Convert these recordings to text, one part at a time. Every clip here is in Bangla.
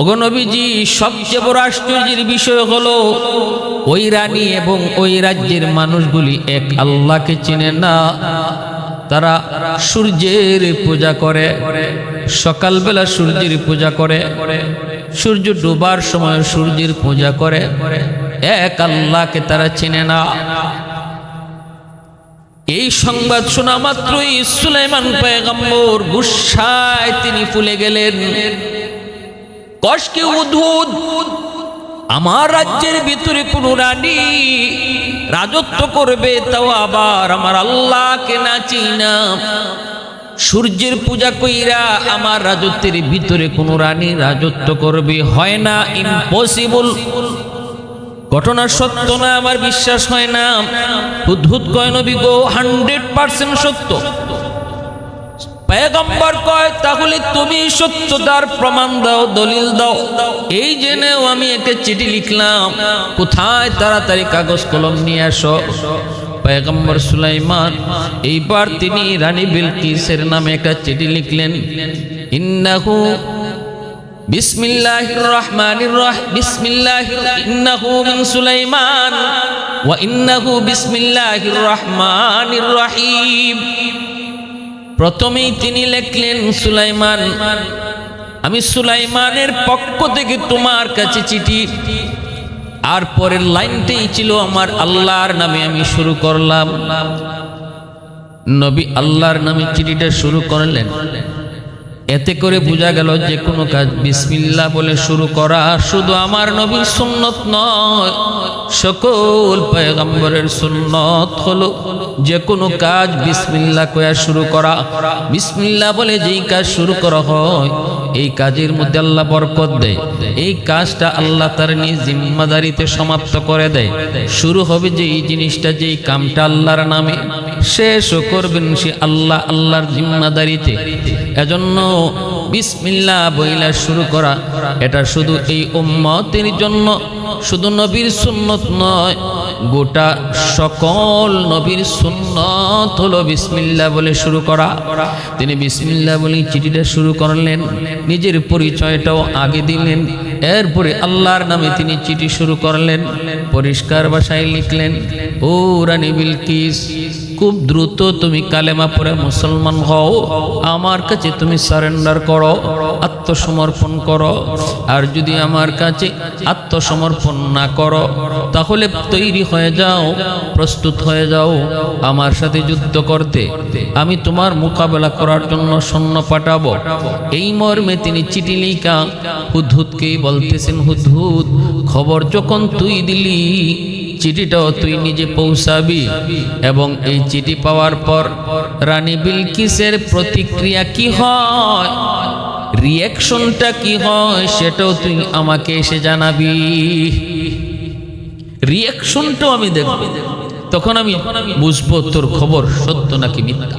অগনবীজি সবচেয়ে বড় আশ্চর্যের বিষয় হলো, ওই রানী এবং ওই রাজ্যের মানুষগুলি এক আল্লাহকে চিনে না। তারা সূর্যের পূজা করে, সকালবেলা সূর্যের পূজা করে, সূর্য ডোবার সময় সূর্যের পূজা করে, এক আল্লাহকে তারা চিনে না। এই সংবাদ শোনা মাত্রই সুলাইমান পয়গম্বর গুসায় তিনি ফুলে গেলেন। কষ্টকে উদ্ভুত। আমার রাজ্যের ভিতরে কোন রানী রাজত্ব করবে, তাও আবার আমার আল্লাহকে না চিনা। সূর্যের পূজা কইরা আমার রাজত্বের ভিতরে কোন রানী রাজত্ব করবে, হয় না ইম্পসিবল ঘটনা সত্য না, আমার বিশ্বাস হয় না। উদ্ভুত কয় নবী গো হান্ড্রেড পার্সেন্ট সত্য। পেগম্বর কয়, তাহলে তুমি সত্যতার প্রমাণ দাও, দলিল দাও। এই জেনেও আমি একটা চিঠি লিখলাম। কোথায় তাড়াতাড়ি কাগজ কলম নিয়ে আসো পেগম্বর সুলাইমান, এইবার তিনি রানী বিলকিসের নামে একটা চিঠি লিখলেন। ইন্নাহু বিসমিল্লাহির রহমানির রহিম বিসমিল্লাহির, ইন্নাহু মিন সুলাইমান, ওয়া ইন্নাহু বিসমিল্লাহির রহমানির রহিম। প্রথমেই তিনি লিখলেন, সুলাইমান, আমি সুলাইমানের পক্ষ থেকে তোমার কাছে চিঠি। আর পরের লাইনটাই ছিল আমার আল্লাহর নামে আমি শুরু করলাম। নবী আল্লাহর নামে চিঠিটা শুরু করলেন। এতে করে বোঝা গেল যে কোনো কাজ বিসমিল্লা বলে শুরু করা শুধু আমার নবীর সুন্নত নয়, সকল পয়গম্বরের সুন্নত হলো যে কোনো কাজ বিসমিল্লা কয়া শুরু করা। বিসমিল্লা বলে যেই কাজ শুরু করা হয়, এই কাজের মধ্যে আল্লাহ বরকত দেয়। এই কাজটা আল্লাহ তার নিজ জিম্মাদারিতে সমাপ্ত করে দেয়। শুরু হবে যে এই জিনিসটা, যেই কামটা আল্লাহর নামে। শেষও করবেন সে আল্লাহ আল্লাহর জিম্মাদারিতে। এজন্য বিসমিল্লা বইলা শুরু করা, এটা শুধু এই উম্মতের জন্য, শুধু নবীর সুন্নত নয়। গোটা সকল নবীর সুন্নত হলো বিসমিল্লা বলে শুরু করা। তিনি বিসমিল্লা বলে চিঠিটা শুরু করলেন, নিজের পরিচয়টাও আগে দিলেন, এরপরে আল্লাহর নামে তিনি চিঠি শুরু করলেন, পরিষ্কার ভাষায় লিখলেন, ও রানী বিলকিস খুব দ্রুত তুমি কালেমা পরে মুসলমান হও। আমার কাছে তুমি সারেন্ডার করো, আত্মসমর্পণ করো। আর যদি আমার কাছে আত্মসমর্পণ না করো, তাহলে তৈরি হয়ে যাও, প্রস্তুত হয়ে যাও, আমার সাথে যুদ্ধ করতে। আমি তোমার মোকাবেলা করার জন্য সৈন্য পাঠাবো। এই মর্মে তিনি চিঠি লিখা, হুদহুদকেই বলতেছেন, হুদহুদ, খবর যখন তুই দিলি চিঠিটাও তুই নিজে পৌঁছাবি এবং এই চিঠি পাওয়ার পর রানী বিলকিসের প্রতিক্রিয়া কি হয়? রিয়াকশনটা কি হয় সেটাও তুই আমাকে এসে জানাবি। রিয়াকশনটাও আমি দেখব। তখন আমি বুঝব তোর খবর সত্য নাকি মিথ্যা।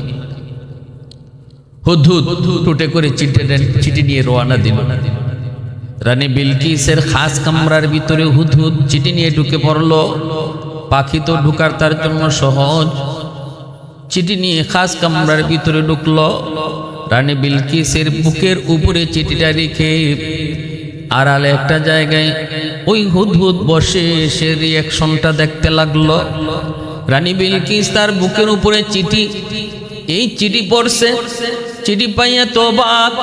হুদহুদ, টুটে করে চিঠি চিঠি নিয়ে রওনা দিল। রানী বিলকিসের খাস কামরার ভিতরে হুদহুদ চিঠি নিয়ে ঢুকে পড়ল। পাখি তো ঢুকার তার জন্য সহজ। চিঠি নিয়ে খাস কামরার ভিতরে ঢুকলো। রানী বিলকিসের বুকের উপরে চিঠিটা রেখে আড়ালে একটা জায়গায় ওই হুদহুদ বসে সে রিয়াকশনটা দেখতে লাগল। রানী বিলকিস তার বুকের উপরে চিঠি, এই চিঠি পড়ছে। চিঠি পাইয়া তো বাক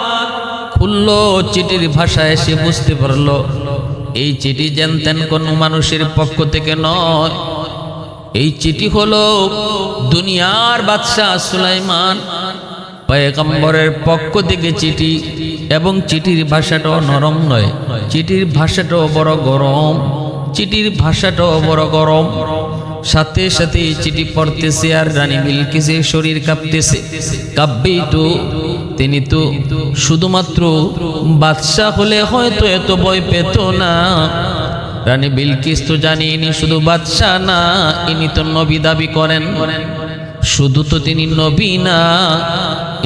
খুললো, চিঠির ভাষায় সে বুঝতে পারল, এই চিঠি জানতেন কোন মানুষের পক্ষ থেকে নয়। এই চিঠি হলো দুনিয়ার বাদশাহ সুলাইমান পয়গম্বরের পক্ষ থেকে চিঠি এবং চিঠির ভাষাটাও নরম নয়। চিঠির ভাষাটাও বড় গরম, চিঠির ভাষাটাও বড় গরম। সাথে সাথে চিঠি পড়তেছে আর রানী বিলকিসে শরীর কাঁপতেছে। কাব্যেই তো তিনি তো শুধুমাত্র বাদশাহ হলে হয়তো এত ভয় পেত না। রানী বিলকিস তো জানি ইনি শুধু বাদশাহ না, ইনি তো নবী দাবি করেন। শুধু তো তিনি নবী না,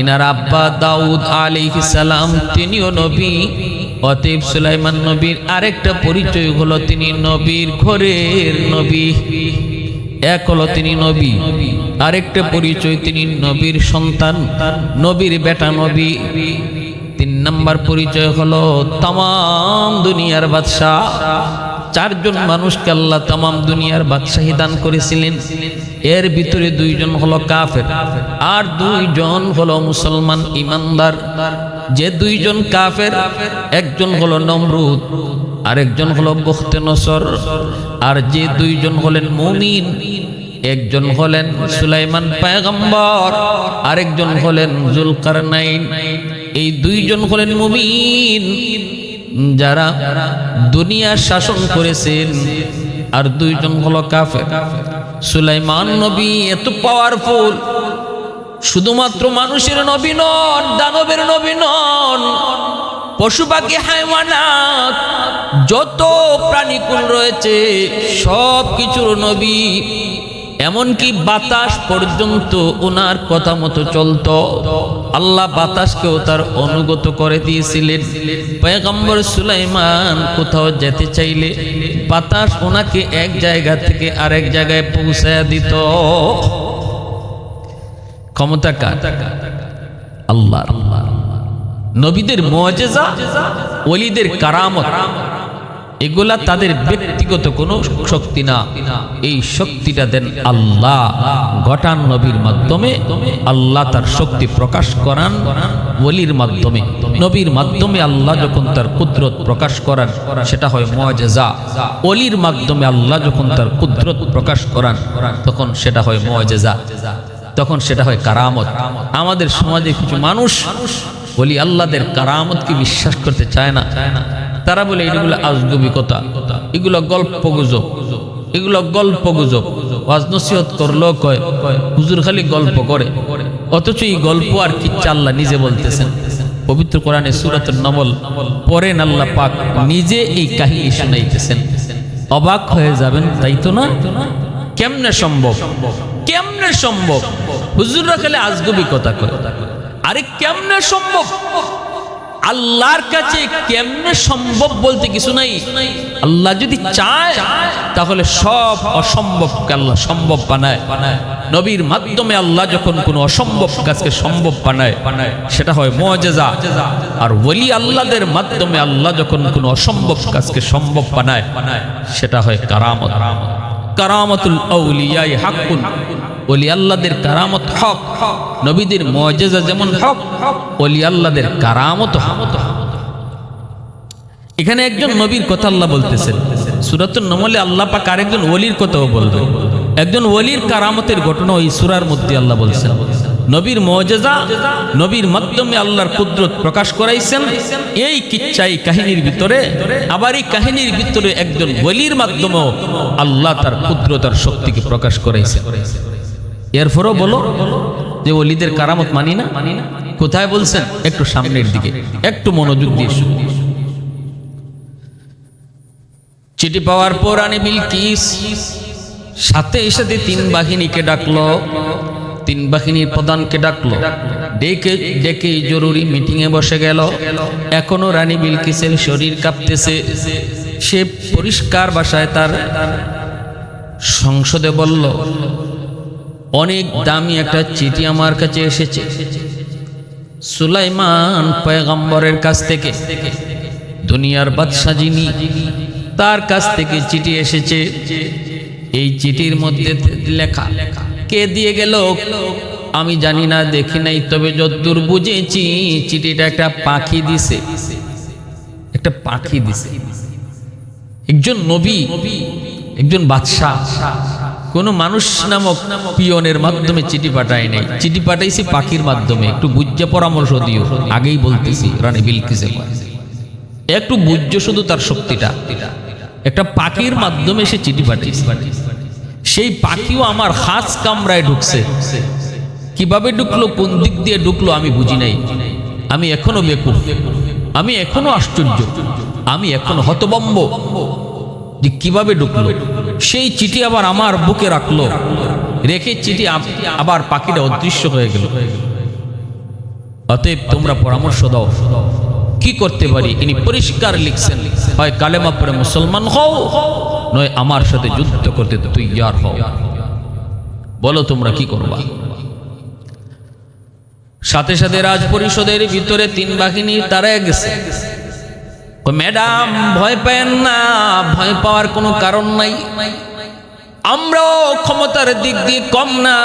ইনার আব্বা দাউদ আলাইহিস সালাম তিনিও নবী। অতএব সুলাইমান নবীর আরেকটা পরিচয় হলো তিনি নবীর ঘরের নবী। এক হলো তিনি নবী, আরেকটা পরিচয় তিনি নবীর সন্তান, নবীর বেটা নবী। তিন নাম্বার পরিচয় হলো তাম দুনিয়ার বাদশাহ। চারজন মানুষকে আল্লাহ তাম দুনিয়ার বাদশাহী দান করেছিলেন। এর ভিতরে দুইজন হলো কাফের, আর দুইজন হলো মুসলমান ইমানদার। যে দুইজন কাফের, একজন হলো নমরুদ। আরেকজন হলো বখতে নসর, আর যে দুইজন হলেন মুমিন, একজন হলেন সুলাইমান পায়গম্বর, আরেকজন হলেন জুলকারনাইন। এই দুইজন হলেন মুমিন, যারা দুনিয়ার শাসন করেছেন, আর দুইজন হলো কাফের। সুলাইমান নবী এত পাওয়ারফুল শুধুমাত্র মানুষের নবী নন, দানবের নবী নন পশু পাখি হাইওয়ানাত যত প্রাণীকুল রয়েছে, সব কিছুর নবী। এমনকি বাতাস পর্যন্ত ওনার কথা মতো চলতো। আল্লাহ বাতাসকেও তার অনুগত করে দিয়েছিলেন। পয়গম্বর সুলাইমান কোথাও যেতে চাইলে বাতাস ওনাকে এক জায়গা থেকে আরেক জায়গায় পৌঁছায় দিত। ক্ষমতা কার? আল্লাহ নবীদের মজেজা ওলিদের কারামত, এগুলা তাদের ব্যক্তিগত কোনো শক্তি না। এই শক্তিটা দেন আল্লাহ। ঘটান নবীর মাধ্যমে, আল্লাহ তার শক্তি প্রকাশ করান ওলির মাধ্যমে। নবীর মাধ্যমে আল্লাহ যখন তার কুদরত প্রকাশ করান, সেটা হয় মজেজা অলির মাধ্যমে আল্লাহ যখন তার কুদরত প্রকাশ করান, তখন সেটা হয় মজেজা তখন সেটা হয় কারামত। আমাদের সমাজে কিছু মানুষ বলি, আল্লাহদের কারামতকে বিশ্বাস করতে চায় না? তারা বলে, এগুলো আজগবিকতা। এগুলো গল্প গুজব এগুলো গল্প গুজব ওয়াজ নসিহত করলেও কয়, হুজুর খালি গল্প করে। অথচ এই গল্প আর কি আল্লাহ নিজে বলতেছেন। পবিত্র কোরআনে সুরাতুল নমল পরেন আল্লাহ পাক, নিজে এই কাহিনী শুনাইতেছেন। অবাক হয়ে যাবেন, তাই তো না? কেমনে সম্ভব? কেমনে সম্ভব? হুজুররা খালি আজগবি কথা কয় আরে কেমনে সম্ভব? আল্লাহর কাছে কেমনে সম্ভব বলতে কিছু নাই। আল্লাহ যদি চায়, তাহলে সব অসম্ভবকে আল্লাহ সম্ভব বানায়। নবীর মাধ্যমে আল্লাহ যখন কোনো অসম্ভব কাজকে সম্ভব বানায়, সেটা হয় মজেজা। আর ওলি আল্লাহদের মাধ্যমে আল্লাহ যখন কোনো অসম্ভব কাজকে সম্ভব বানায়, সেটা হয় কারামত। কারামতুল আউলিয়াই হাক্কুন। ওলি আল্লাহদের কারামত হক, নবীদের মজেজা যেমন হক, ওলি আল্লাহদের কারামত হক। এখানে একজন নবীর কথা আল্লাহ বলতেছেন। সুরাতুল নমলে আল্লাহ পাক আরেকজন ওলির কথাও বলবেন একজন ওলির কারামতের ঘটনা ওই সুরার মধ্যে আল্লাহ বলছেন। নবীর মজেজা নবীর মাধ্যমে আল্লাহর কুদরত প্রকাশ করাইছেন। এই কিচ্ছা এই কাহিনীর ভিতরে আবার এই কাহিনীর ভিতরে একজন ওলির মাধ্যমেও আল্লাহ তার কুদরত আর শক্তিকে প্রকাশ করাইছেন। এরপরও বলো যে ওলিদের কারামত মানি না। কোথায় বলছেন? একটু সামনের দিকে। একটু মনোযোগ দিয়ে। চিঠি পাওয়ার পর আনি বিলকিস, সাথে সাথে তিন বাহিনীকে ডাকলো। তিন বাহিনীর প্রধানকে ডাকলো। ডেকে ডেকে জরুরি মিটিংয়ে বসে গেল। এখনও রানী বিলকিসের শরীর কাঁপতেছে। সে পরিষ্কার বাসায় তার সংসদে বলল অনেক দামি একটা চিঠি আমার কাছে এসেছে। সুলাইমান পয়গম্বরের কাছ থেকে, দুনিয়ার বাদশাহ যিনি, তার কাছ থেকে চিঠি এসেছে। এই চিঠির মধ্যে লেখা, কে দিয়ে গেল? আমি জানি না, দেখি নাই, তবে যদ্দূর বুঝেছি, চিঠিটা একটা পাখি দিছে। একটা পাখি দিছে। একজন নবী, একজন বাদশাহ। কোন মানুষ নামক পিয়নের মাধ্যমে চিঠি পাঠায় নাই। চিঠি পাঠাইছি পাখির মাধ্যমে। একটু বুঝে পরামর্শ দিও। আগেই বলতেছি, রানী বিলকিসে একটু বুঝছ শুধু তার শক্তিটা। একটা পাখির মাধ্যমে সে চিঠি পাঠিয়েছে। সেই পাখিও আমার হাত কামরায় ঢুকছে। কীভাবে ঢুকলো, কোন দিক দিয়ে ঢুকলো আমি বুঝি নাই। আমি এখনও বেকুফ আমি এখনও আশ্চর্য। আমি এখনও হতবম্ব। যে কীভাবে ঢুকলো? সেই চিঠি আবার আমার বুকে রাখল। রেখে চিঠি আবার পাখিটা অদৃশ্য হয়ে গেল। অতএব তোমরা পরামর্শ দাও, কি করতে পারি? ইনি পরিষ্কার লিখছেন, হয় কালেমা পরে মুসলমান হও, নয় আমার সাথে যুদ্ধ করতে তৈয়ার হও। বলো তোমরা কি করবা? সাথে সাথে রাজ পরিষদের ভিতরে তিন বাহিনী তারা গেছে ম্যাডাম, ভয় পেন না, ভয় পাওয়ার কোনো কারণ নাই। আমরাও ক্ষমতার দিক দিয়ে কম না।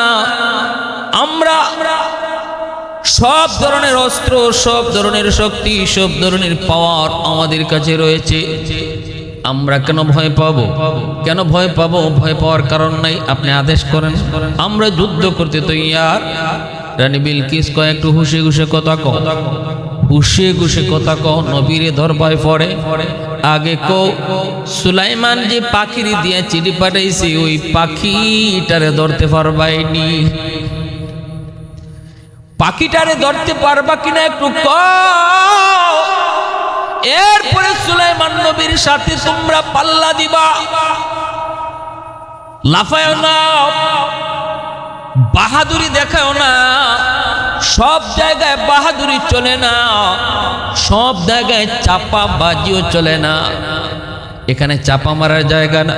আমরা সব ধরনের অস্ত্র, সব ধরনের শক্তি, সব ধরনের পাওয়ার আমাদের কাছে রয়েছে। আমরা কেন ভয় পাবো? কেন ভয় পাবো? ভয় পাওয়ার কারণ নাই। আপনি আদেশ করেন। আমরা যুদ্ধ করতে তো ইয়ার রানী বিলকিস কয় একটু হুসে হুসে কথা কও হুসে গুসে কথা কও, নবীরে ধরবায় পড়ে। আগে কো সুলাইমান যে পাখিরি দিয়া চিঠি পাঠাইছে, ওই পাখিটারে ধরতে পারবাইনি। পাখিটারে ধরতে পারবা কিনা একটু কও। এরপরে সুলাইমান নবীর সাথে তোমরা পাল্লা দিবা। লাফায় না, বাহাদুরি দেখাও না। সব জায়গায় বাহাদুরি চলে না, সব জায়গায় চাপা বাজিও চলে না। এখানে চাপা মারার জায়গা না,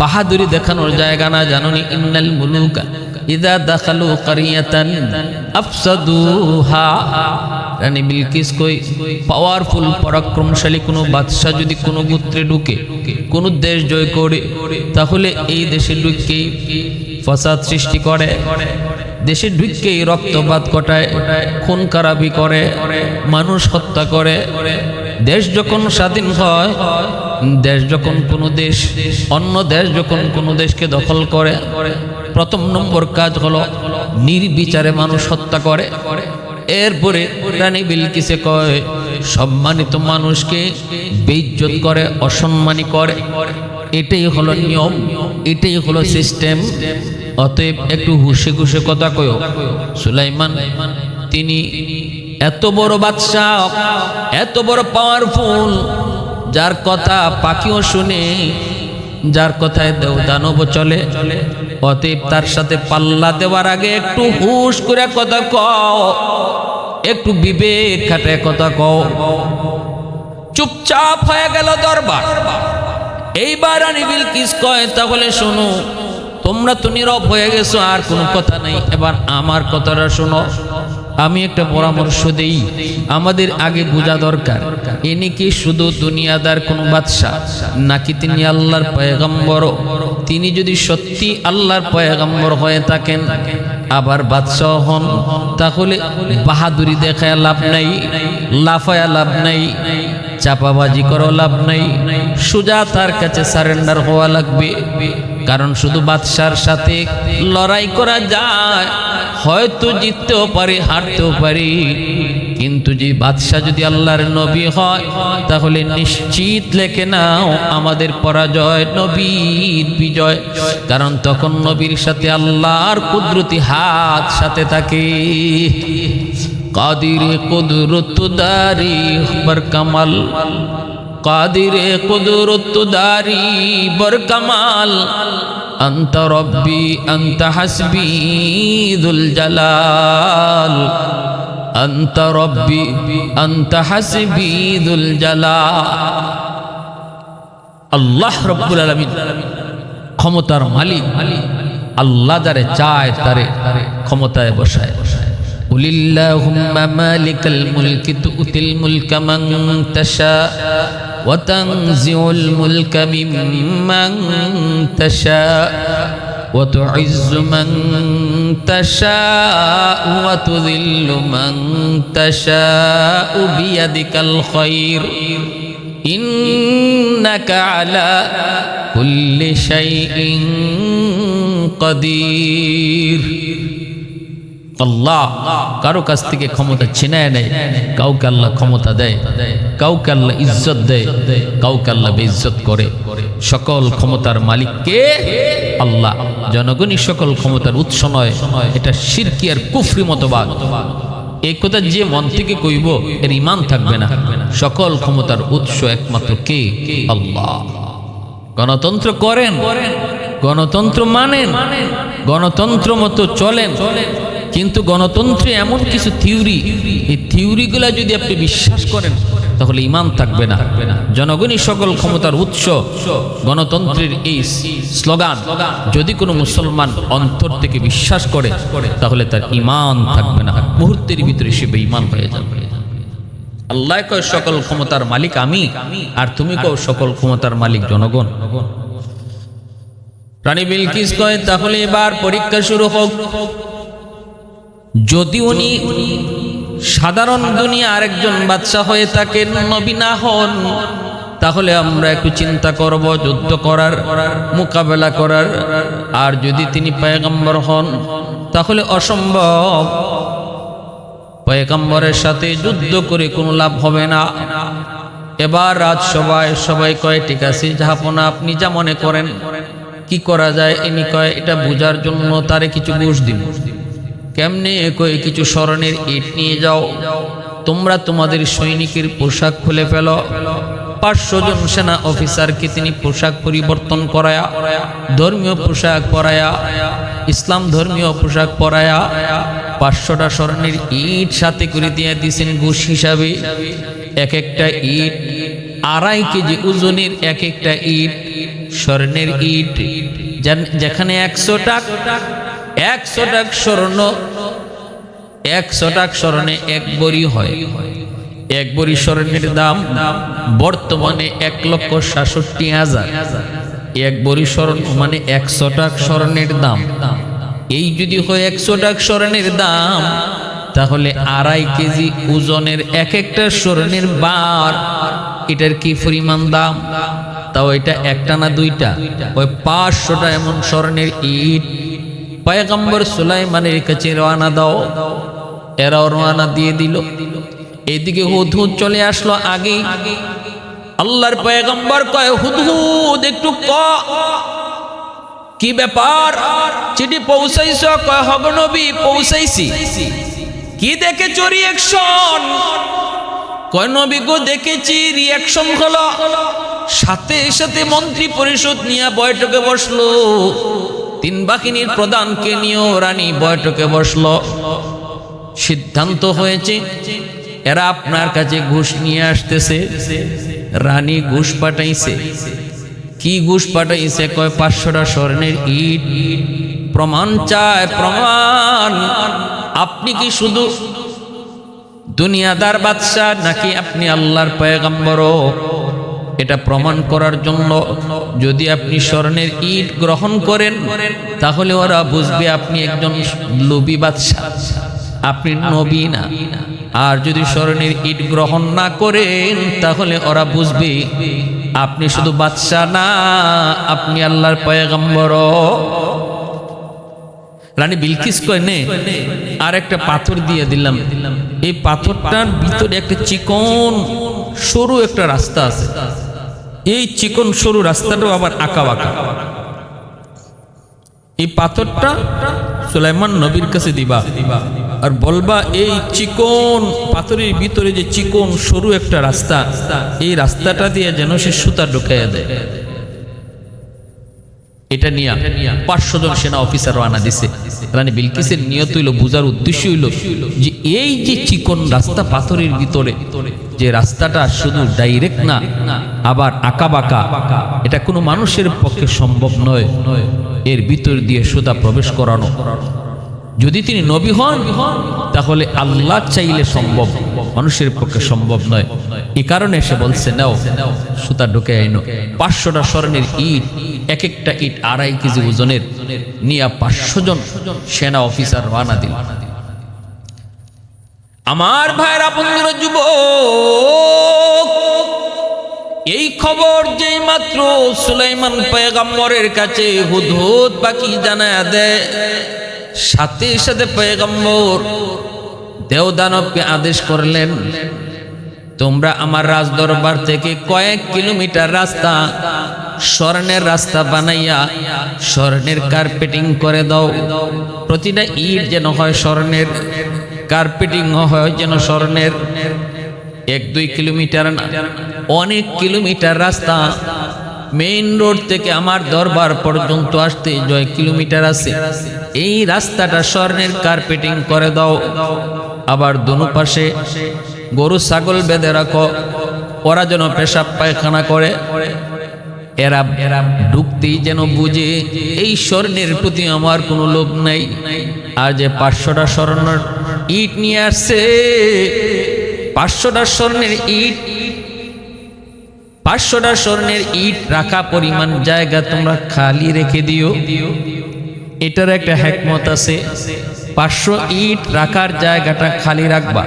বাহাদুরি দেখানোর জায়গা না, জানুনি ইন্নাল মুলুকা ইদা দাখালু কারিয়াতান আফসাদুহা। রানী বিলকিস কই পাওয়ারফুল পরাক্রমশালী কোনো বাদশাহ যদি কোনো গোত্রে ঢুকে, কোনো দেশ জয় করে, তাহলে এই দেশে ঢুকেই ফসাদ সৃষ্টি করে। দেশে ঢুককেই রক্তপাত ঘটায়, খুন খারাপি করে, মানুষ হত্যা করে। দেশ যখন স্বাধীন হয়, দেশ যখন কোনো দেশ, অন্য দেশ যখন কোনো দেশকে দখল করে, প্রথম নম্বর কাজ হলো নির্বিচারে মানুষ হত্যা করে। এরপরে রানী বিলকিসে কয়, সম্মানিত মানুষকে বেইজ্জত করে, অসম্মানী করে। এটাই হলো নিয়ম, এটাই হলো সিস্টেম অতএব একটু হুসে ঘুষে কথা কয়। সুলাইমান, তিনি এত বড় বাদশাহ, এত বড় পাওয়ারফুল যার কথা পাখিও শুনে, যার কথায় দেও দানব চলে। অতএব তার সাথে পাল্লা দেওয়ার আগে একটু হুশ করে কথা কও, একটু বিবেক খাটে কথা কও। চুপচাপ হয়ে গেল দরবার। এইবার রানী বিলকিস কয়, তাহলে শোনো, তোমরা তো নীরব হয়ে গেছো, আর কোনো কথা নেই। এবার আমার কথাটা শোনো, আমি একটা পরামর্শ দেই, আমাদের আগে বোঝা দরকার, ইনি কি শুধু দুনিয়াদার কোনো বাদশাহ নাকি তিনি আল্লাহর পয়গম্বর তিনি যদি সত্যি আল্লাহর পয়গম্বর হয়ে থাকেন আবার বাদশাহ হন, তাহলে বাহাদুরি দেখায় লাভ নাই, লাফায়া লাভ নাই, চাপাবাজি করো লাভ নাই, সুজা তার কাছে সারেন্ডার হওয়া লাগবে। কারণ শুধু বাদশার সাথে লড়াই করা যায়, হয়তো জিততেও পারি, হারতেও পারি কিন্তু যে বাদশাহ যদি আল্লাহর নবী হয় তাহলে নিশ্চিত লেখে নাও আমাদের পরাজয় নবীর বিজয় কারণ তখন নবীর সাথে আল্লাহর কুদরতি হাত সাথে থাকে কাদিরে কুদরত দারি বর কামাল কাদিরে কুদরত দারি বর কামাল أنت ربي أنت حسبي ذو الجلال أنت ربي أنت حسبي ذو الجلال আল্লাহ রব্বুল আলমিন ক্ষমতার মালিক আল্লাহ যারে চায় তারে ক্ষমতায় বসায় قل اللهم مالك الملك تؤتي الملك من تشاء وتنزع الملك ممن تشاء وتعز من تشاء وتذل من تشاء بيدك الخير إنك على كل شيء قدير আল্লাহ কারো কাছ থেকে ক্ষমতা ছিনায় নেয় কাউকে আল্লাহ ক্ষমতা দেয় কাউকে আল্লাহ ইজ্জত দেয় কাউকে আল্লাহ বেইজ্জত করে সকল ক্ষমতার মালিক কে আল্লাহ, জনগণই সকল ক্ষমতার উৎস নয়, এটা সিরকি আর কুফরি মতবাদ। এই কথা যে মন থেকে কইব, এর ইমান থাকবে না। সকল ক্ষমতার উৎস একমাত্র কে? আল্লাহ। গণতন্ত্র করেন, গণতন্ত্র মানেন, গণতন্ত্র মতো চলেন। কিন্তু গণতন্ত্রে এমন কিছু থিওরি, এই থিওরিগুলা যদি আপনি বিশ্বাস করেন তাহলে ইমান থাকবে না। জনগণই সকল ক্ষমতার উৎস, গণতন্ত্রের এই স্লোগান। যদি কোনো মুসলমান অন্তর থেকে বিশ্বাস করে, তাহলে তার ইমান থাকবে না। মুহূর্তের ভিতরে সে বেঈমান হয়ে যাবে। আল্লাহ কয়, সকল ক্ষমতার মালিক আমি, আর তুমি কও, সকল ক্ষমতার মালিক জনগণ। রানী বিলকিস কয়, তাহলে এবার পরীক্ষা শুরু হোক। যদি উনি সাধারণ দুনিয়া আরেকজন বাচ্চা হয়ে থাকেন নবী না হন। তাহলে আমরা একটু চিন্তা করব, যুদ্ধ করার, মোকাবেলা করার। আর যদি তিনি পয়গম্বর হন, তাহলে অসম্ভব। পয়গম্বরের সাথে যুদ্ধ করে কোনো লাভ হবে না। এবার রাত সবাই কয়, ঠিক আছে, জাহাপনা আপনি যা মনে করেন, কি করা যায়, এনি কয়, এটা বোঝার জন্য তারে কিছু ঘুষ দিব কেমনে কয়ে কিছু স্মরণের ইট নিয়ে যাও? তোমরা তোমাদের সৈনিকের পোশাক খুলে ফেল। পাঁচশো জন সেনা অফিসারকে তিনি পোশাক পরিবর্তন করায়া, ধর্মীয় পোশাক পরায়া, ইসলাম ধর্মীয় পোশাক পরায়া, পাঁচশোটা স্মরণের ইট সাথে করে দিয়ে দিয়েছেন ঘুষ হিসাবে। এক একটা ইট আড়াই কেজি ওজনের, এক একটা ইট স্বর্ণের ইট যেখানে একশো টাকা একশো টাক স্বর্ণ, একশো টাক এক বড়ি হয়। এক বড়ি স্বর্ণের দাম বর্তমানে এক লক্ষ সাতষট্টি হাজার। এক বড়ি স্বর্ণ মানে একশো টাক স্বর্ণের দাম। এই যদি হয় একশো টাক স্বর্ণের দাম, তাহলে আড়াই কেজি ওজনের এক একটা স্বর্ণের বার, এটার কি পরিমাণ দাম? তাও এটা একটা না দুইটা? ওই পাঁচশোটা এমন স্বর্ণের ইট পয়গম্বর সুলাইমানের কাছে রওনা দাও। এরাও রওনা দিয়ে দিল। এদিকে হুদহুদ চলে আসলো আগে আল্লাহর পয়গম্বর কয় হুদহুদ একটু ক। কি ব্যাপার? চিঠি পৌঁছাইছ? কয়, হব নবী, পৌঁছাইছি। কি দেখেছ রিয়াকশন কয়, নবী গো, দেখেছি রিয়াকশন হলো। সাথে সাথে মন্ত্রী পরিষদ নিয়ে বৈঠকে বসল। তিন বাহিনীর প্রধানকে নিয়েও রানী বৈঠকে বসল। সিদ্ধান্ত হয়েছে, এরা আপনার কাছে ঘুষ নিয়ে আসতেছে। রানী ঘুষ পাঠাইছে। কি ঘুষ পাঠাইছে? কয়, পাঁচশোটা স্বর্ণের ইট। প্রমাণ চায় প্রমাণ। আপনি কি শুধু দুনিয়াদার বাদশাহ নাকি আপনি আল্লাহর পয়গম্বরও? এটা প্রমাণ করার জন্য যদি আপনি স্বর্ণের ইট গ্রহণ করেন, তাহলে ওরা বুঝবে আপনি একজন লোভী বাদশাহ। আপনি নবী না। আর যদি স্মরণের ইট গ্রহণ না করেন, তাহলে ওরা বুঝবে আপনি শুধু বাদশাহ না, আপনি আল্লাহর পয়গম্বর রানী বিলকিস কয় নে আর একটা পাথর দিয়ে দিলাম। এই পাথরটার ভিতরে একটা চিকন সরু একটা রাস্তা আছে। এই চিকন সরু রাস্তাটাও আবার আঁকা বাঁকা এই পাথরটা সুলাইমান নবীর কাছে দিবা আর বলবা, এই চিকন পাথরের ভিতরে যে চিকন সরু একটা রাস্তা, এই রাস্তাটা দিয়ে যেন সে সুতা ঢুকাইয়া দেয়। এটা নিয়ে পাঁচশো জন সেনা অফিসার রানা দিছে। রানী বিলকিসের নিয়ত হইল, বুঝার উদ্দেশ্য হইল যে এই যে চিকন রাস্তা পাথরের ভিতরে, যে রাস্তাটা শুধু ডাইরেক্ট না, আবার আঁকা বাঁকা এটা কোনো মানুষের পক্ষে সম্ভব নয়। এর ভিতর দিয়ে সুতা প্রবেশ করানো। যদি তিনি নবী হন, তাহলে আল্লাহ চাইলে সম্ভব, মানুষের পক্ষে সম্ভব নয়। এই কারণে সে বলছে, নাও, সুতা ঢুকে আইনো। পাঁচশোটা স্বর্ণের ইট এক একটা ইট আড়াই কেজি ওজনের, নিয়ে পাঁচশো জন সেনা অফিসার রানা দিল। আমার ভাইয়ের আপন যুব এই খবর যেই মাত্র সুলাইমান পয়গম্বরের কাছে হুদহুদ পাখি জানায় দেয়, সাথে সাথে পয়গম্বর দেওদানবকে আদেশ করলেন, তোমরা আমার রাজ দরবার থেকে কয়েক কিলোমিটার রাস্তা স্বর্ণের রাস্তা বানাইয়া স্বর্ণের কার্পেটিং করে দাও। প্রতিটা ইট যেন হয় স্বর্ণের কার্পেটিং হয় যেন স্বর্ণের। এক, দুই কিলোমিটার না, অনেক কিলোমিটার রাস্তা। মেইন রোড থেকে আমার দরবার পর্যন্ত আসতে জয় কিলোমিটার আছে। এই রাস্তাটা স্বর্ণের কার্পেটিং করে দাও। আবার দোনো পাশে গরু, ছাগল বেঁধে রাখো। ওরা যেন পেশাব পায়খানা করে। এরা এরা ঢুকতেই যেন বুঝে, এই স্বর্ণের প্রতি আমার কোনো লোভ নাই। আর যে পাঁচশোটা স্বর্ণের ইট নিয়ে আসছে। পাঁচশোটা স্বর্ণের ইট, পাঁচশোটা স্বর্ণের ইট রাখা পরিমাণ জায়গা তোমরা খালি রেখে দিও। এটার একটা হ্যাকমত আছে। পাঁচশো ইট রাখার জায়গাটা খালি রাখবা।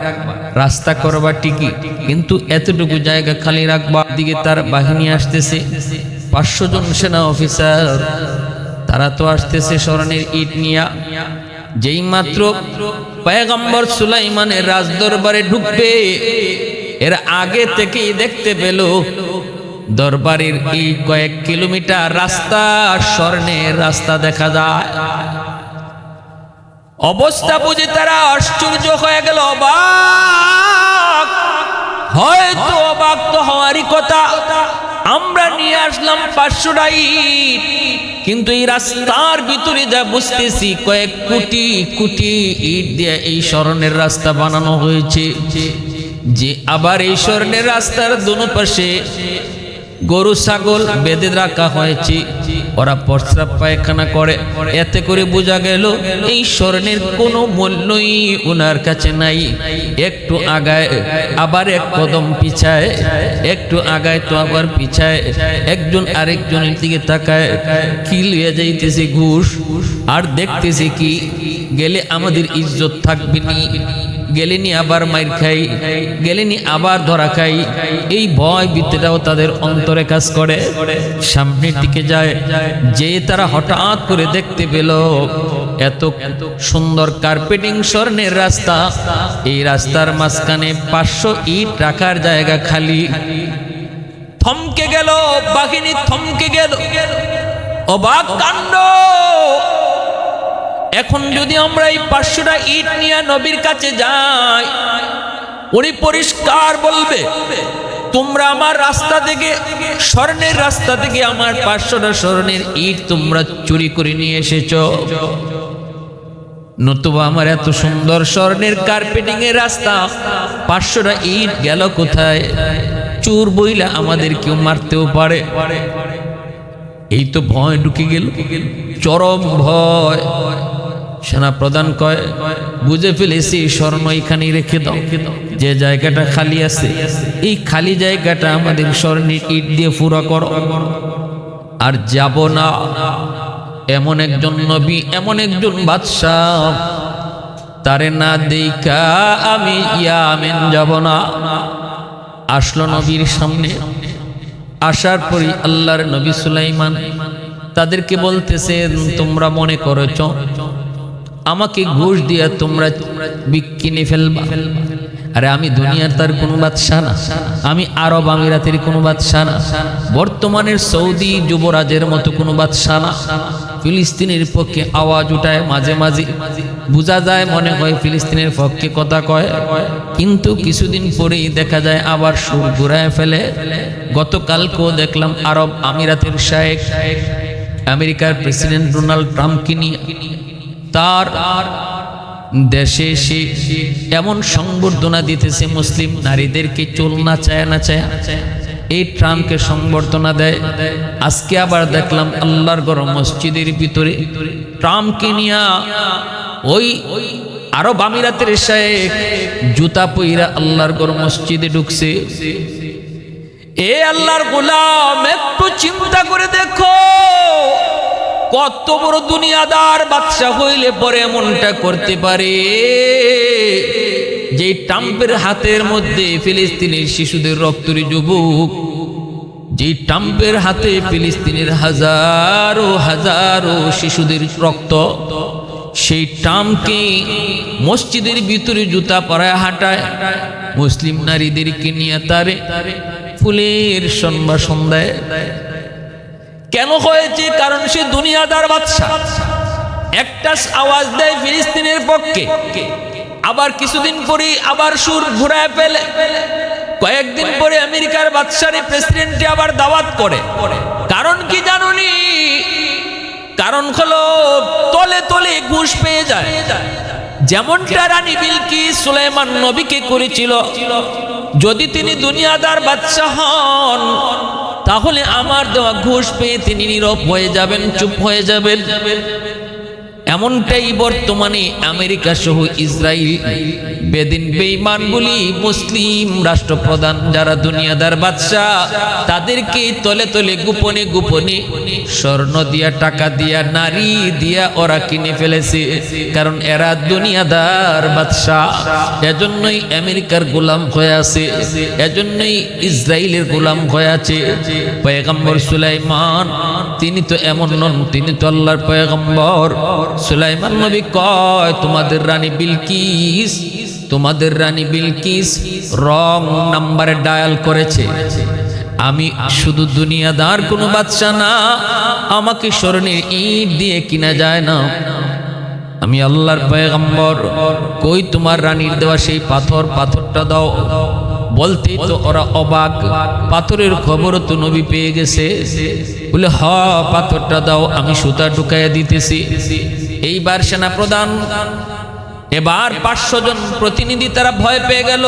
রাস্তা করবা ঠিকই, কিন্তু এতটুকু জায়গা খালি রাখবা দিকে তার বাহিনী আসতেছে। পাঁচশো জন সেনা অফিসার, তারা তো আসতেছে স্মরণের ইট নিয়া। যেই মাত্র পয়গম্বর সুলাইমানের রাজদরবারে ঢুকবে, এর আগে থেকেই দেখতে পেল, দরবারের এই কয়েক কিলোমিটার রাস্তা স্বর্ণের রাস্তা দেখা যায়। অবস্থা বুঝে তারা আশ্চর্য হয়ে গেল, অবাক। হয়তো অবাক তো হওয়ারই কথা। আমরা নিয়ে আসলাম পাঁচশো ডাইট কিন্তু এই রাস্তার ভিতরে যা বুঝতেছি, কয়েক কোটি কোটি ইট দিয়ে এই স্মরণের রাস্তা বানানো হয়েছে। যে আবার এই স্বর্ণের রাস্তার দোনো পাশে গরু, ছাগল বেঁধে রাখা হয়েছে। ওরা প্রস্রাব পায়খানা করে। এতে করে বোঝা গেল, এই স্বর্ণের কোনো মূল্যই ওনার কাছে নাই। একটু আগায় আবার এক কদম পিছায়, একটু আগায় তো আবার পিছায়। একজন আরেকজনের দিকে তাকায়, কি লিয়ে যাইতেছে ঘুষ? আর দেখতেছে কি, গেলে আমাদের ইজ্জত থাকবে নি। গেলেনি আবার মাইর খাই, গেলেনি আবার ধরা খাই। এই ভয় বিদ্যেটাও তাদের অন্তরে কাজ করে। সামনের দিকে যায়, যে তারা হঠাৎ করে দেখতে পেল, এত সুন্দর কার্পেটিং স্বর্ণের রাস্তা। এই রাস্তার মাঝখানে পাঁচশো ইট রাখার জায়গা খালি। থমকে গেল বাহিনী থমকে গেল। অবাক কাণ্ড! এখন যদি আমরা এই পাঁচশোটা ইট নিয়ে নবীর কাছে যাই, উনি পরিষ্কার বলবে, তোমরা আমার রাস্তা থেকে, স্বর্ণের রাস্তা থেকে আমার পাঁচশোটা স্বর্ণের ইট তোমরা চুরি করে নিয়ে এসেছ। নতুবা আমার এত সুন্দর স্বর্ণের কার্পেটিং এর রাস্তা, পাঁচশোটা ইট গেল কোথায়? চুর বইলা আমাদের কেউ মারতেও পারে। এই তো ভয় ঢুকে গেল, চরম ভয়। সেনা প্রধান কয়, বুঝে ফেলেছি, স্বর্ণ এখানেই রেখে দাও। যে জায়গাটা খালি আছে, এই খালি জায়গাটা আমাদের স্বর্ণের ইট দিয়ে পুরো করো। আর যাব না। এমন একজন নবী, এমন একজন বাদশাহ, তারে না দেখা আমি ইয়ামেন যাব না। আসলো নবীর সামনে। আসার পরই আল্লাহর নবী সুলাইমান তাদেরকে বলতেছেন, তোমরা মনে করেছ আমাকে ঘুষ দিয়া তোমরা বিকিনে ফেলবা। আরে আমি দুনিয়ার তার কোনো বাদশাহ না। আমি আরব আমিরাতের কোনো বাদশাহ না। বর্তমানের সৌদি যুবরাজের মতো কোনো বাদশাহ না। ফিলিস্তিনের পক্ষে আওয়াজ উঠায় মাঝে মাঝে। বোঝা যায় মনে হয় ফিলিস্তিনের পক্ষে কথা কয়। কিন্তু কিছুদিন পরেই দেখা যায় আবার সুর ঘুরায় ফেলে। গতকালকেও দেখলাম আরব আমিরাতের শায়েক আমেরিকার প্রেসিডেন্ট ডোনাল্ড ট্রাম্পকে নিয়ে। তার দেশে সে এমন সংবর্ধনা দিতেছে মুসলিম নারীদেরকে চল না চায় না চায়। এই ট্রাম্পকে সংবর্ধনা দেয়। আজকে আবার দেখলাম আল্লাহর গরম মসজিদের ভিতরে ট্রাম্পকে নিয়ে ওই ওই আরও বামিরাতের শেখ জুতা পইরা আল্লাহর গরম মসজিদে ঢুকছে। এ আল্লাহর গোলাম, একটু চিন্তা করে দেখো। কত বড় দুনিয়াদার বাদশা হইলে পরে এমনটা করতে পারে? যে ট্রাম্পের হাতের মধ্যে ফিলিস্তিনের শিশুদের রক্তরি যুবক যে ট্রাম্পের হাতে ফিলিস্তিনের হাজারো হাজারো শিশুদের রক্ত, সেই ট্রাম্পকে মসজিদের ভিতরে জুতা পরায় হাঁটায়, মুসলিম নারীদেরকে নিয়ে তারে ফুলের সম্ভাষণ দেয় কেন হয়েছে? কারণ সে দুনিয়াদার বাদশা একটা আওয়াজ দেয় ফিলিস্তিনের পক্ষে। আবার কিছুদিন পরে আবার সুর ঘুরায় ফেলে। কয়েকদিন পরে আমেরিকার বাদশারে প্রেসিডেন্টে আবার দাওয়াত করে। কারণ কি জানুনি? কারণ হলো, তলে তলে ঘুষ পেয়ে যায়। যেমনটা রানী বিলকি সুলাইমান নবীকে করেছিল। যদি তিনি দুনিয়াদার বাচ্চা হন তাহলে আমার দেওয়া ঘুষ পেয়ে তিনি নীরব হয়ে যাবেন চুপ হয়ে যাবেন। এমনটাই বর্তমানে আমেরিকা সহ ইসরায়েল বেদিন বেঈমানগুলি মুসলিম রাষ্ট্রপ্রধান যারা দুনিয়াদার বাদশাহ, তাদেরকে তলে তলে গোপনে গোপনে স্বর্ণ দিয়া, টাকা দিয়া, নারী দিয়া ওরা কিনে ফেলেছে। কারণ এরা দুনিয়াদার বাদশাহ। এজন্যই আমেরিকার গোলাম হয়ে আছে। এজন্যই ইসরায়েলের গোলাম হয়ে আছে। পয়গম্বর সুলাইমান, তিনি তো এমন নন, তিনি তো আল্লাহর পয়গম্বর। সুলাইমান নবী কয়, তোমাদের রানী বিলকিস, তোমাদের রানী বিলকিস রং নাম্বারে ডায়াল করেছে। আমি শুধু দুনিয়াদার কোনো বাচ্চা না, আমাকে স্মরণের ইট দিয়ে কিনা যায় না। আমি আল্লাহর পয়গম্বর, কই তোমার রানীর দেওয়া সেই পাথর, পাথরটা দাও। বলতে তো ওরা অবাক, পাথরের খবরও তো নবী পেয়ে গেছে। বলে হ পাথরটা দাও, আমি সুতা ঢুকাইয়া দিতেছি। এইবার সেনা প্রধান এবার পাঁচশো জন প্রতিনিধি তারা ভয় পেয়ে গেল।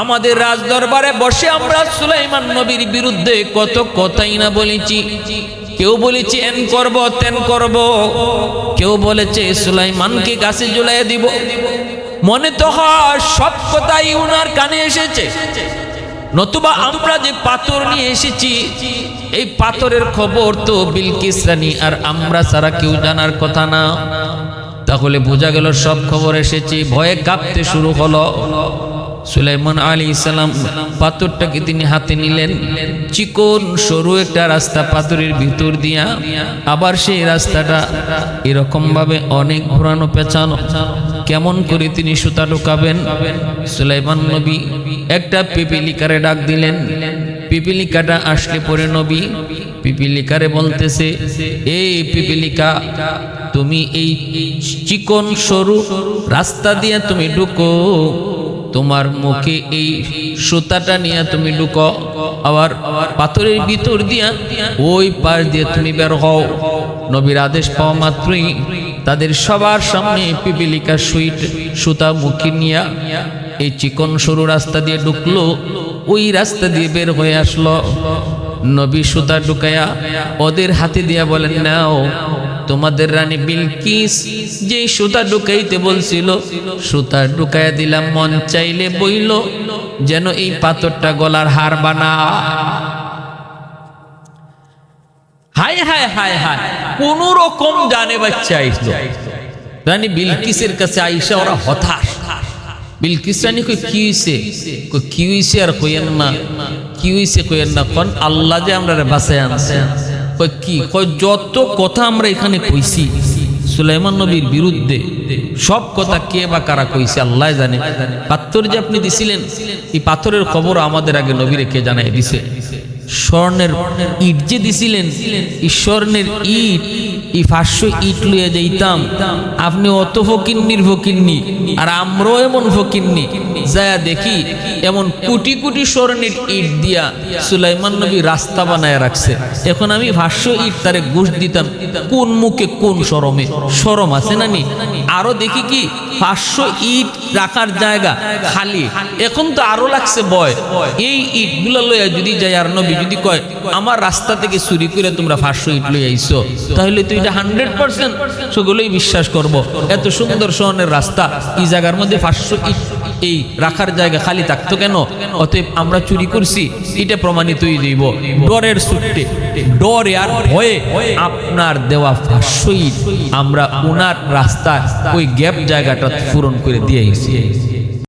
আমাদের রাজ দরবারে বসে আমরা সুলাইমান নবীর বিরুদ্ধে কত কথাই না বলেছি। কেউ বলেছে, এন করব, তেন করব। কেউ বলেছে, সুলাইমানকে গাছে ঝুলাই দিব। মনে তো হয় সব কথাই উনার কানে এসেছে। নতুবা আমরা যে পাথর নিয়ে এসেছি, এই পাথরের খবর তো বিলকিস রানী, আর আমরা সারা কেউ জানার কথা না। তাহলে বোঝা গেল সব খবর এসেছে, ভয়ে কাঁপতে শুরু হলো। সুলাইমান আলী ইসলাম পাথরটাকে তিনি হাতে নিলেন, চিকন, সরু একটা রাস্তা পাথরের ভিতর দিয়া। আবার সেই রাস্তাটা এরকম ভাবে অনেক ঘোরানো, পেঁচানো। কেমন করে তিনি সুতা ঢোকাবেন? সুলাইমান নবী একটা পিপিলিকারে ডাক দিলেন, পিপিলিকাটা আসলে পরে নবী। পিপিলিকারে বলতেছে এই পিপিলিকা, তুমি এই চিকন সরু রাস্তা দিয়ে তুমি ঢুকো, তোমার মুখে এই সুতাটা নিয়ে তুমি ঢুকো, আবার পাথরের ভিতর দিয়া ওই পাশ দিয়ে তুমি বের হও। নবীর আদেশ পাওয়া মাত্রই তাদের সবার সামনে পিপিলিকা সুইট সুতা মুখে নিয়া এই চিকন সরু রাস্তা দিয়ে ঢুকলো, ওই রাস্তা দিয়ে বের হয়ে আসলো। নবী সুতা ঢুকায়া ওদের হাতে দিয়া বলেন, নাও, তোমাদের রানী বিলকিস যে সুতা ঢুকাইতে বলছিল, সুতা ঢুকাইয়া দিলাম, মন চাইলে বইল, যেন এই পাথরটা গলার হার বানা। হায় হায় হায় হায়। কোন রকম জানে বাচ্চা আইসলো। রানী বিলকিসের কাছে আইসা ওরা হতাশ। বিলকিস রানী কই কি হইছে? কই কি হইছে আর কইেন না। কি হইছে কইেন না? কোন, আল্লাহ যে আমরা বাসায় আনছে। কই কি? কই যত কথা আমরা এখানে কইছি সুলাইমান নবীর বিরুদ্ধে, সব কথা কে বা কারা কইছে আল্লাহ জানে। পাথর যে আপনি দিছিলেন, এই পাথরের খবর আমাদের আগে নবীরে কে জানাই দিছে? স্বর্ণের ইট যে দিছিলেন, এই স্বর্ণের ইট, এই পাঁচশো ইট লইয়া যাইতাম। আপনি অত ফকিন্নির ফকিন্নি, আর আমরাও এমন ফকিন্নি। যায়া দেখি এমন কোটি কোটি স্বর্ণের ইট দিয়া সুলাইমান নবী রাস্তা বানায় রাখছে। এখন আমি ভাষ্য ইট তারে ঘুষ দিতাম, কোন মুখে কোন সরমে সরম আছে না নি? আরও দেখি কি, পাঁচশো ইট রাখার জায়গা খালি। এখন তো আরও লাগছে বয়। এই ইটগুলা লইয়া যদি যাই আর নবী যদি কয়, আমার রাস্তা থেকে চুরি করে তোমরা পাঁচশো ইট লই আইছো, তাহলে তো এটা হান্ড্রেড পার্সেন্ট সেগুলোই বিশ্বাস করব। এত সুন্দর শহরের রাস্তা, এই জায়গার মধ্যে পাঁচশো ইট এই রাখার জায়গা খালি থাকতো কেন? অতএব আমরা চুরি করছি, এটা প্রমাণিতই দিব। ডরের সুটে ডরে আর ভয়ে আপনার দেওয়া পাঁচশো ইট আমরা ওনার রাস্তা ওই গ্যাপ জায়গাটা পূরণ করে দিয়ে